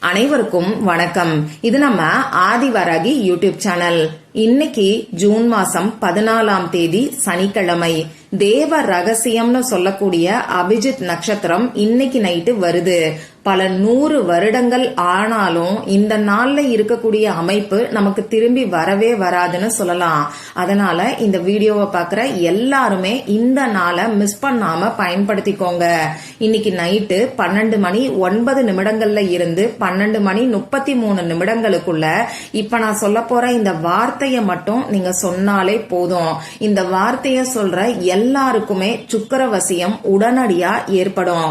அனைவருக்கும் வணக்கம். இது நம்ம ஆதிவராகி யூடியூப் சேனல். இன்னைக்கு ஜூன் மாசம் பதினாலாம் தேதி சனிக்கிழமை. தேவ ரகசியம்னு சொல்லக்கூடிய அபிஜித் நட்சத்திரம் இன்னைக்கு நைட்டு வருது. பல நூறு வருடங்கள் ஆனாலும் இந்த நாள்ல இருக்கக்கூடிய அமைப்பு நமக்கு திரும்பி வரவே வராதுன்னு சொல்லலாம். அதனால இந்த வீடியோவை பார்க்குற எல்லாருமே இந்த நாளை மிஸ் பண்ணாம பயன்படுத்திக்கோங்க. இன்னைக்கு நைட்டு பன்னெண்டு மணி ஒன்பது நிமிடங்கள்ல இருந்து பன்னெண்டு மணி முப்பத்தி மூணு நிமிடங்களுக்குள்ள இப்ப நான் சொல்ல போற இந்த வார்த்தையை மட்டும் நீங்க சொன்னாலே போதும். இந்த வார்த்தையை சொல்ற எல்லாருக்குமே சுக்கரவசியம் உடனடியா ஏற்படும்.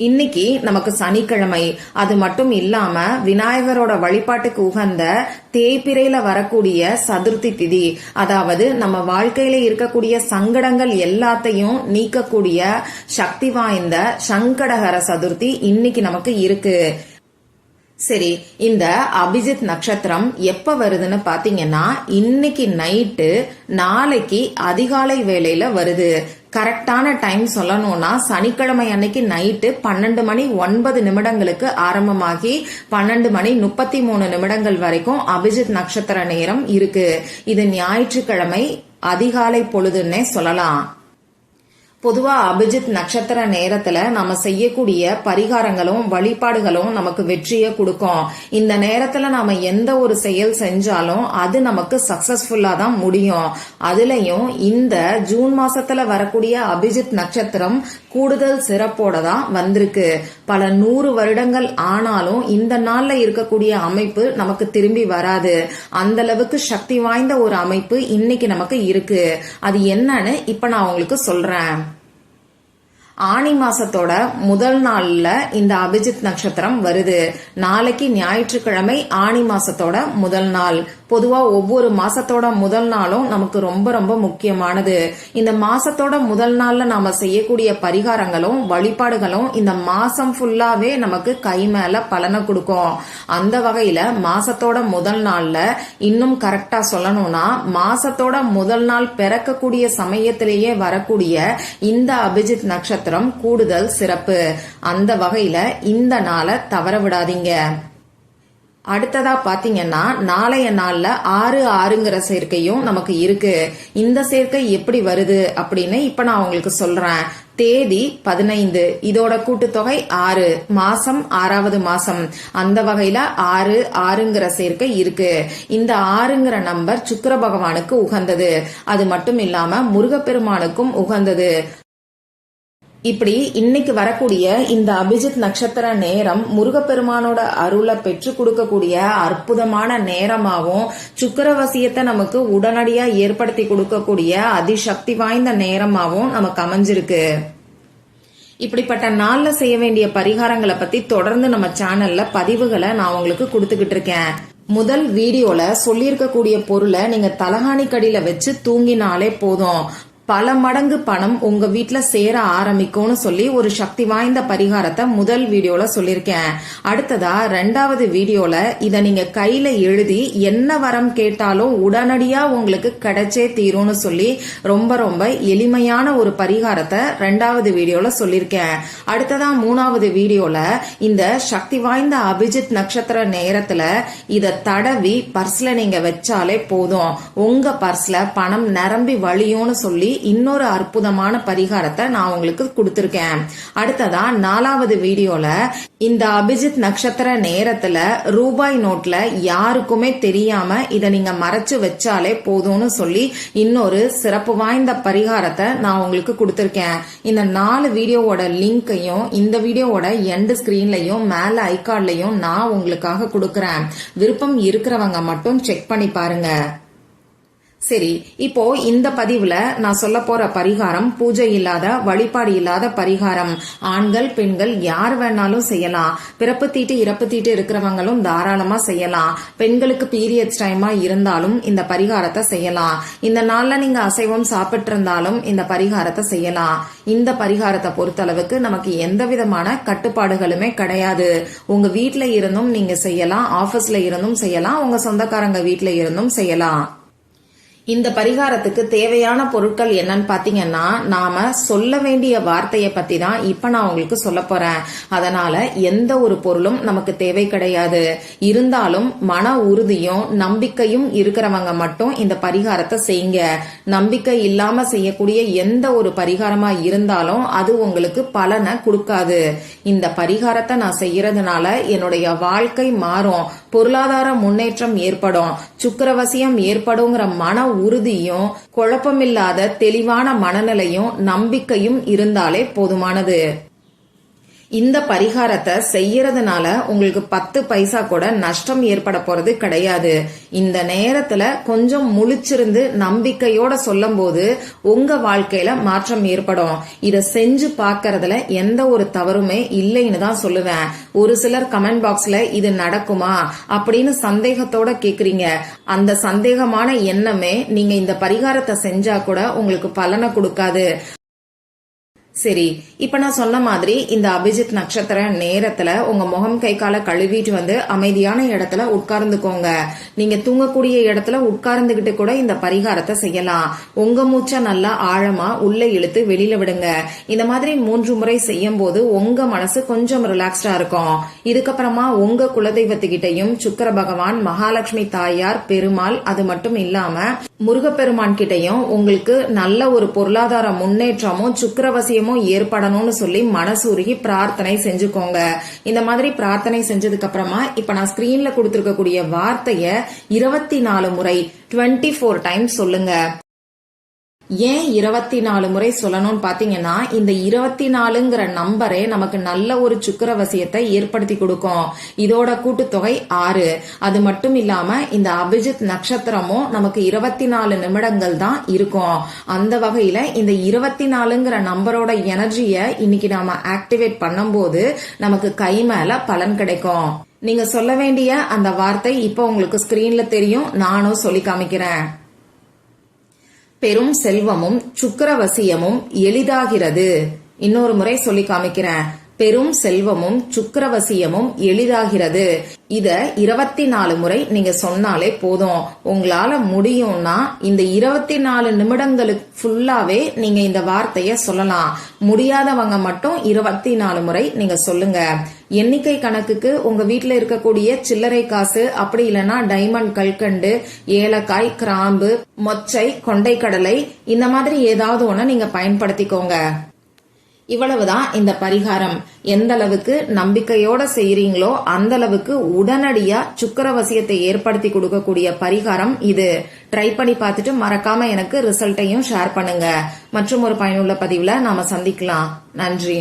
இன்னைக்கு நமக்கு சனிக்கிழமை. அது மட்டும் இல்லாம விநாயகரோட வழிபாட்டுக்கு உகந்த தேய்பிரையில வரக்கூடிய சதுர்த்தி திதி. அதாவது நம்ம வாழ்க்கையில இருக்கக்கூடிய சங்கடங்கள் எல்லாத்தையும் நீக்கக்கூடிய சக்தி வாய்ந்த சங்கடகர சதுர்த்தி இன்னைக்கு நமக்கு இருக்கு. சரி இந்த அபிஜித் நட்சத்திரம் எப்ப வருதுன்னு பாத்தீங்கன்னா இன்னைக்கு நைட்டு நாளைக்கு அதிகாலை வேலையில வருது. கரெக்டான டைம் சொல்லணும்னா சனிக்கிழமை அன்னைக்கு நைட்டு பன்னெண்டு மணி ஒன்பது நிமிடங்களுக்கு ஆரம்பமாகி பன்னெண்டு மணி முப்பத்தி மூணு நிமிடங்கள் வரைக்கும் அபிஜித் நட்சத்திர நேரம் இருக்கு. இது ஞாயிற்றுக்கிழமை அதிகாலை பொழுதுன்னே சொல்லலாம். பொதுவா அபிஜித் நட்சத்திர நேரத்துல நம்ம செய்யக்கூடிய பரிகாரங்களும் வழிபாடுகளும் நமக்கு வெற்றியை கொடுக்கும். இந்த நேரத்துல நாம எந்த ஒரு செயல் செஞ்சாலும் அது நமக்கு சக்சஸ்ஃபுல்லா தான் முடியும். அதுலயும் இந்த ஜூன் மாசத்துல வரக்கூடிய அபிஜித் நட்சத்திரம் கூடுதல் சிறப்போட தான் வந்திருக்கு. பல நூறு வருடங்கள் ஆனாலும் இந்த நாள்ல இருக்கக்கூடிய அமைப்பு நமக்கு திரும்பி வராது. அந்த அளவுக்கு சக்தி வாய்ந்த ஒரு அமைப்பு இன்னைக்கு நமக்கு இருக்கு. அது என்னன்னு இப்ப நான் உங்களுக்கு சொல்றேன். ஆணி மாசத்தோட முதல் நாள்ல இந்த அபிஜித் நட்சத்திரம் வருது. நாளைக்கு ஞாயிற்றுக்கிழமை ஆணி மாசத்தோட முதல் நாள். பொதுவா ஒவ்வொரு மாசத்தோட முதல் நாளும் நமக்கு ரொம்ப ரொம்ப முக்கியமானது. இந்த மாசத்தோட முதல் நாள்ல நாம செய்யக்கூடிய பரிகாரங்களும் வழிபாடுகளும் இந்த மாசம் ஃபுல்லாவே நமக்கு கை மேல பலனை கொடுக்கும். அந்த வகையில மாசத்தோட முதல் நாள்ல இன்னும் கரெக்டா சொல்லணும்னா மாசத்தோட முதல் நாள் பிறக்கக்கூடிய சமயத்திலேயே வரக்கூடிய இந்த அபிஜித் நட்சத்திரம் கூடுதல் சிறப்பு. அந்த வகையில இந்த நாளை தவற விடாதீங்க. அடுத்ததா பாத்தீங்கன்னா நாளைய நாள்ல ஆறு ஆறுங்கிற சேர்க்கையும் நமக்கு இருக்கு. இந்த சேர்க்கை எப்படி வருது அப்படின்னு இப்ப நான் உங்களுக்கு சொல்றேன். தேதி பதினைந்து. இதோட கூட்டுத்தொகை ஆறு. மாசம் ஆறாவது மாசம். அந்த வகையில ஆறு ஆறுங்கிற சேர்க்கை இருக்கு. இந்த ஆறுங்கிற நம்பர் சுக்கர பகவானுக்கு உகந்தது. அது மட்டும் இல்லாம முருகப்பெருமானுக்கும் உகந்தது. இப்படி இன்னைக்கு வரக்கூடிய இந்த அபிஜித் நட்சத்திர நேரம் முருகப்பெருமானோட அருளை பெற்று கொடுக்கக்கூடிய அற்புதமான நேரமாகவும் சுக்கரவசியத்தை நமக்கு உடனடியா ஏற்படுத்தி கொடுக்கக்கூடிய அதிசக்தி வாய்ந்த நேரமாகவும் நமக்கு அமைஞ்சிருக்கு. இப்படிப்பட்ட நாள்ல செய்ய வேண்டிய பரிகாரங்களை பத்தி தொடர்ந்து நம்ம சேனல்ல பதிவுகளை நான் உங்களுக்கு கொடுத்துக்கிட்டு இருக்கேன். முதல் வீடியோல சொல்லியிருக்கக்கூடிய பொருளை நீங்க தலகாணி கடியில வச்சு தூங்கினாலே போதும். பல மடங்கு பணம் உங்க வீட்டுல சேர ஆரம்பிக்கும்னு சொல்லி ஒரு சக்தி வாய்ந்த பரிகாரத்தை முதல் வீடியோல சொல்லியிருக்கேன். அடுத்ததா ரெண்டாவது வீடியோல இத நீங்க கையில எழுதி என்ன வரம் கேட்டாலும் உடனடியா உங்களுக்கு கிடைச்சே தீரும்னு சொல்லி ரொம்ப ரொம்ப எளிமையான ஒரு பரிகாரத்தை ரெண்டாவது வீடியோல சொல்லியிருக்கேன். அடுத்ததா மூணாவது வீடியோல இந்த சக்தி வாய்ந்த அபிஜித் நட்சத்திர நேரத்துல இத தடவி பர்ஸ்ல நீங்க வச்சாலே போதும். உங்க பர்ஸ்ல பணம் நிரம்பி வழியும்னு சொல்லி இன்னொரு அற்புதமான பரிகாரத்தை நான் உங்களுக்கு கொடுத்துருக்கேன். அடுத்ததா நாலாவது வீடியோல இந்த அபிஜித் நட்சத்திர நேரத்துல ரூபாய் நோட்ல யாருக்குமே தெரியாம இதை நீங்க மறைச்சு வச்சாலே போதும்னு சொல்லி இன்னொரு சிறப்பு வாய்ந்த பரிகாரத்தை நான் உங்களுக்கு கொடுத்துருக்கேன். இந்த நாலு வீடியோவோட லிங்கையும் இந்த வீடியோவோட எண்டு ஸ்கிரீன்லயும் மேல ஐகார்ட்லயும் நான் உங்களுக்காக கொடுக்கறேன். விருப்பம் இருக்கிறவங்க மட்டும் செக் பண்ணி பாருங்க. சரி இப்போ இந்த பதிவுல நான் சொல்ல போற பரிகாரம் பூஜை இல்லாத வழிபாடு இல்லாத பரிகாரம். ஆண்கள் பெண்கள் யார் வேணாலும் செய்யலாம். பிறப்பு தீட்டு இறப்பு தீட்டு இருக்கிறவங்களும் தாராளமா செய்யலாம். பெண்களுக்கு பீரியட்ஸ் டைமா இருந்தாலும் இந்த பரிகாரத்தை செய்யலாம். இந்த நாள்ல நீங்க அசைவம் சாப்பிட்டு இருந்தாலும் இந்த பரிகாரத்தை செய்யலாம். இந்த பரிகாரத்தை பொறுத்தளவுக்கு நமக்கு எந்த விதமான கட்டுப்பாடுகளுமே கிடையாது. உங்க வீட்டுல இருந்தும் நீங்க செய்யலாம் ஆபீஸ்ல இருந்தும் செய்யலாம் உங்க சொந்தக்காரங்க வீட்டுல இருந்தும் செய்யலாம். இந்த பரிகாரத்துக்கு தேவையான பொருட்கள் என்னன்னு பாத்தீங்கன்னா நாம சொல்ல வேண்டிய வார்த்தையை பத்தி தான் இப்ப நான் உங்களுக்கு சொல்ல போறேன். அதனால எந்த ஒரு பொருளும் நமக்கு தேவை கிடையாது. இருந்தாலும் மன உறுதியும் நம்பிக்கையும் இருக்கிறவங்க மட்டும் இந்த பரிகாரத்தை செய்யுங்க. நம்பிக்கை இல்லாம செய்யக்கூடிய எந்த ஒரு பரிகாரமா இருந்தாலும் அது உங்களுக்கு பலனை கொடுக்காது. இந்த பரிகாரத்தை நான் செய்யறதுனால என்னுடைய வாழ்க்கை மாறும். பொருளாதார முன்னேற்றம் ஏற்படும். சுக்கரவசியம் ஏற்படுங்கிற மன உறுதியும் குழப்பமில்லாத தெளிவான மனநிலையும் நம்பிக்கையும் இருந்தாலே போதுமானது. இந்த பரிகாரத்தை செய்யறதுனால உங்களுக்கு பத்து பைசா கூட நஷ்டம் ஏற்பட போறது கிடையாது. இந்த நேரத்துல கொஞ்சம் முழிச்சிருந்து நம்பிக்கையோட சொல்லும் போது உங்க வாழ்க்கையில மாற்றம் ஏற்படும். இத செஞ்சு பாக்குறதுல எந்த ஒரு தவறுமே இல்லைன்னு தான் சொல்லுவேன். ஒரு சிலர் கமெண்ட் பாக்ஸ்ல இது நடக்குமா அப்படின்னு சந்தேகத்தோட கேக்குறீங்க. அந்த சந்தேகமான எண்ணமே நீங்க இந்த பரிகாரத்தை செஞ்சா கூட உங்களுக்கு பலனை கொடுக்காது. சரி இப்ப நான் சொன்ன மாதிரி இந்த அபிஜித் நட்சத்திர நேரத்துல உங்க முகம் கை கால கழுவிட்டு வந்து அமைதியான இடத்துல உட்கார்ந்துக்கோங்க. நீங்க தூங்கக்கூடிய இடத்துல உட்கார்ந்துகிட்டு கூட இந்த பரிகாரத்தை செய்யலாம். உங்க மூச்சை நல்லா ஆழமா உள்ள இழுத்து வெளியில விடுங்க. இந்த மாதிரி மூன்று முறை செய்யும் போது உங்க மனசு கொஞ்சம் ரிலாக்ஸ்டா இருக்கும். இதுக்கப்புறமா உங்க குலதெய்வத்துக்கிட்டையும் சுக்கர பகவான் மகாலட்சுமி தாயார் பெருமாள் அது மட்டும் இல்லாம முருகப்பெருமான் கிட்டையும் உங்களுக்கு நல்ல ஒரு பொருளாதார முன்னேற்றமும் சுக்கரவசியமும் ஏற்படணும்னு சொல்லி மனசுருகி பிரார்த்தனை செஞ்சுக்கோங்க. இந்த மாதிரி பிரார்த்தனை செஞ்சதுக்கு அப்புறமா இப்ப நான் ஸ்கிரீன்ல கொடுத்திருக்கக்கூடிய வார்த்தைய இருபத்தி நாலு முறை டுவெண்ட்டி ஃபோர் டைம்ஸ் சொல்லுங்க. ஏன் இருபத்தி நாலு முறை சொல்லணும்னு பாத்தீங்கன்னா இந்த இருபத்தி நாலுங்கிற நம்பரே நமக்கு நல்ல ஒரு சுக்கரவசியத்தை ஏற்படுத்தி கொடுக்கும். இதோட கூட்டுத்தொகை ஆறு. அது மட்டும் இல்லாம இந்த அபிஜித் நட்சத்திரமும் நமக்கு இருபத்தி நாலு நிமிடங்கள் தான் இருக்கும். அந்த வகையில இந்த இருபத்தி நாலுங்கிற நம்பரோட எனர்ஜிய இன்னைக்கு நாம ஆக்டிவேட் பண்ணும்போது நமக்கு கை மேல பலன் கிடைக்கும். நீங்க சொல்ல வேண்டிய அந்த வார்த்தை இப்போ உங்களுக்கு ஸ்கிரீன்ல தெரியும். நானும் சொல்லி காமிக்கிறேன். பெரும் செல்வமும் சுக்கரவசியமும் எளிதாகிறது. இன்னொரு முறை சொல்லி காமிக்கிறேன். பெரும் செல்வமும் சுக்கரவசியமும் எளிதாகிறது. இத இருபத்தி நாலு முறை நீங்க சொன்னாலே போதும். உங்களால முடியும்னா இந்த இருபத்தி நாலு நிமிடங்களுக்கு ஃபுல்லாவே நீங்க இந்த வார்த்தைய சொல்லலாம். முடியாதவங்க மட்டும் இருபத்தி நாலு முறை நீங்க சொல்லுங்க. எண்ணிக்கை கணக்குக்கு உங்க வீட்டுல இருக்கக்கூடிய சில்லறை காசு அப்படி இல்லைன்னா டைமண்ட் கல்கண்டு ஏலக்காய் கிராம்பு மொச்சை கொண்டைக்கடலை இந்த மாதிரி ஏதாவது ஒண்ணு நீங்க பயன்படுத்திக்கோங்க. இவ்வளவுதான் இந்த பரிகாரம். எந்த அளவுக்கு நம்பிக்கையோட செய்யறீங்களோ அந்த அளவுக்கு உடனடியா சுக்கரவசியத்தை ஏற்படுத்தி கொடுக்கக்கூடிய பரிகாரம் இது. ட்ரை பண்ணி பார்த்துட்டு மறக்காம எனக்கு ரிசல்ட்டையும் ஷேர் பண்ணுங்க. மற்றும் ஒரு பயனுள்ள பதிவுல நாம சந்திக்கலாம். நன்றி.